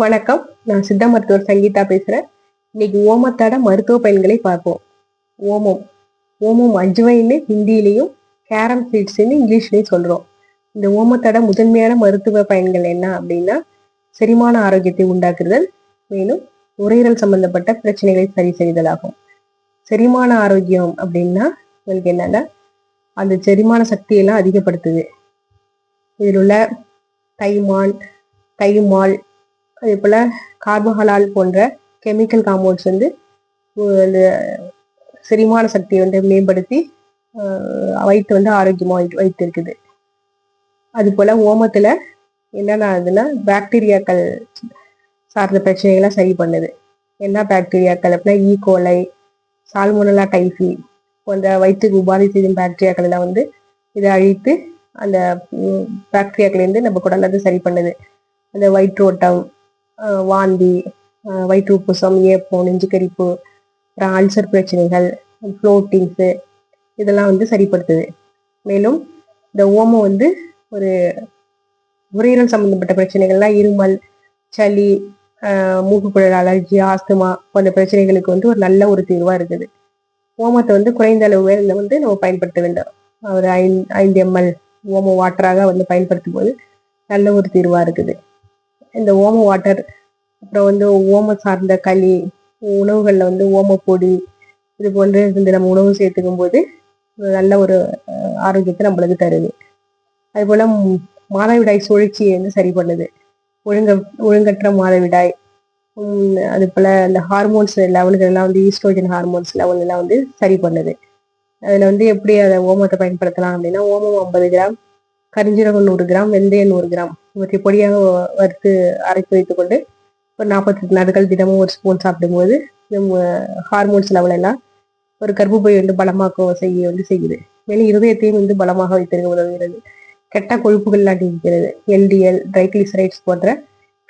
வணக்கம். நான் சித்த மருத்துவர் சங்கீதா பேசுகிறேன் இன்னைக்கு ஓமத்தோட மருத்துவ பயன்களை பார்ப்போம். ஓமம். ஓமம் அஜ்வைன்னு ஹிந்திலையும் கேரம் சீட்ஸ்ன்னு இங்கிலீஷ்லையும் சொல்கிறோம் இந்த ஓமத்தோட முதன்மையான மருத்துவ பயன்கள் என்ன அப்படின்னா செரிமான ஆரோக்கியத்தை உண்டாக்குதல் மேலும் நுரையீரல் சம்பந்தப்பட்ட பிரச்சனைகளை சரி செய்தல் ஆகும். செரிமான ஆரோக்கியம் அப்படின்னா உங்களுக்கு என்னன்னா அந்த செரிமான சக்தியெல்லாம் அதிகப்படுத்துது. இதில் உள்ள தைமான் தைமால் அதே போல் கார்போஹலால் போன்ற கெமிக்கல் காம்பவுண்ட்ஸ் வந்து அந்த செரிமான சக்தியை வந்து மேம்படுத்தி வயிற்று வந்து ஆரோக்கியமாக வைத்திருக்குது. அது போல் ஓமத்தில் என்னென்ன ஆகுதுன்னா பாக்டீரியாக்கள் சார்ந்த பிரச்சனைகளை சரி பண்ணுது. என்ன பாக்டீரியாக்கள் அப்படின்னா ஈகோலை சால்மோனலா டைஃபி போன்ற வயிற்றுக்கு உபாதி செய்யும் பாக்டீரியாக்கள் எல்லாம் வந்து இதை அழித்து அந்த பாக்டீரியாக்கள்லேருந்து நம்ம குடலை சரி பண்ணுது. அந்த வயிற்றோட்டம் வாந்தி வயிற்று உப்புசம் ஏப்பம் நெஞ்சுக்கரிப்பு அப்புறம் அல்சர் பிரச்சனைகள் ஃப்ளோட்டிங்ஸு இதெல்லாம் வந்து சரிப்படுத்துது. மேலும் இந்த ஓமம் வந்து ஒரு உரையீரல் சம்மந்தப்பட்ட பிரச்சனைகள்லாம் இருமல் சளி மூக்குக்குழல் அலர்ஜி ஆஸ்துமா போன்ற பிரச்சனைகளுக்கு வந்து ஒரு நல்ல ஒரு தீர்வாக இருக்குது. ஓமத்தை வந்து குறைந்த அளவு வந்து நம்ம பயன்படுத்த வேண்டும். ஒரு ஐந்து ஐந்து எம்எல் ஓம வாட்டராக வந்து பயன்படுத்தும் போது நல்ல ஒரு தீர்வாக இருக்குது. இந்த ஓம வாட்டர் அப்புறம் வந்து ஓம சார்ந்த களி உணவுகளில் வந்து ஓமப்பொடி இது போன்று இந்த நம்ம உணவு சேர்த்துக்கும் போது நல்ல ஒரு ஆரோக்கியத்தை நம்மளுக்கு தருது. அதுபோல் மாதவிடாய் சுழற்சியை வந்து சரி பண்ணுது. ஒழுங்க ஒழுங்கற்ற மாதவிடாய் அது போல் இந்த ஹார்மோன்ஸ் லெவல்கள்லாம் வந்து ஈஸ்ட்ரோஜன் ஹார்மோன்ஸ் லெவல் எல்லாம் வந்து சரி பண்ணுது. அதில் வந்து எப்படி அதை ஓமத்தை பயன்படுத்தலாம் அப்படின்னா ஓமம் ஐம்பது கிராம் கரிஞ்சீரகம் நூறு கிராம் வெந்தயம் நூறு கிராம் இவற்றை பொடியாக வறுத்து அரைத்து வைத்துக்கொண்டு ஒரு நாற்பத்தெட்டு நாட்கள் தினமும் ஒரு ஸ்பூன் சாப்பிடும்போது ஹார்மோன்ஸ் லெவல் எல்லாம் ஒரு கர்ப்பப்பை வந்து பலமாக்க செய்ய வந்து செய்யுது. மேலும் இருதயத்தையும் வந்து பலமாக வைத்திருக்க உதவுகிறது. கெட்ட கொழுப்புகள்லாம் நீக்கிறது. எல்டிஎல் ட்ரைக்ளிசரைட்ஸ் போன்ற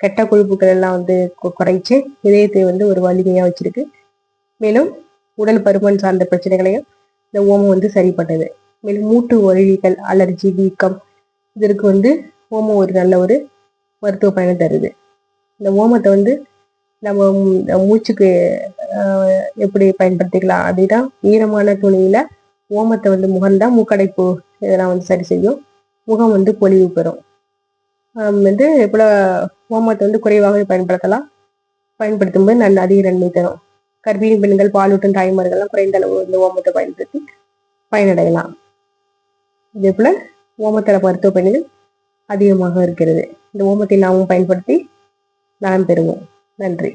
கெட்ட கொழுப்புகள் எல்லாம் வந்து குறைச்சி இதயத்தை வந்து ஒரு வலிமையாக வச்சிருக்கு. மேலும் உடல் பருமன் சார்ந்த பிரச்சனைகளையும் இந்த ஓமம் வந்து சரிப்பட்டது. மேலும் மூட்டு ஒழிகள் அலர்ஜி வீக்கம் இதற்கு வந்து ஓமம் ஒரு நல்ல ஒரு மருத்துவ பயணம் தருது. இந்த ஓமத்தை வந்து நம்ம மூச்சுக்கு எப்படி பயன்படுத்திக்கலாம் அப்படின்னா ஈரமான துணியில ஓமத்தை வந்து முகந்தா மூக்கடைப்பு இதெல்லாம் வந்து சரி செய்யும். முகம் வந்து பொலிவு பெறும். வந்து இப்போ ஓமத்தை வந்து குறைவாகவே பயன்படுத்தலாம். பயன்படுத்தும் போது நல்ல அதிக நன்மை தரும். கர்ப்பிணி பெண்கள் பாலூட்டும் தாய்மார்கள்லாம் குறைந்த அளவு இந்த ஓமத்தை பயன்படுத்தி பயனடையலாம். இதே போல ஓமத்தில் மருத்துவ பயணிகள் அதிகமாக இருக்கிறது. இந்த ஓமத்தை நாமும் பயன்படுத்தி நலம் பெறுவோம். நன்றி.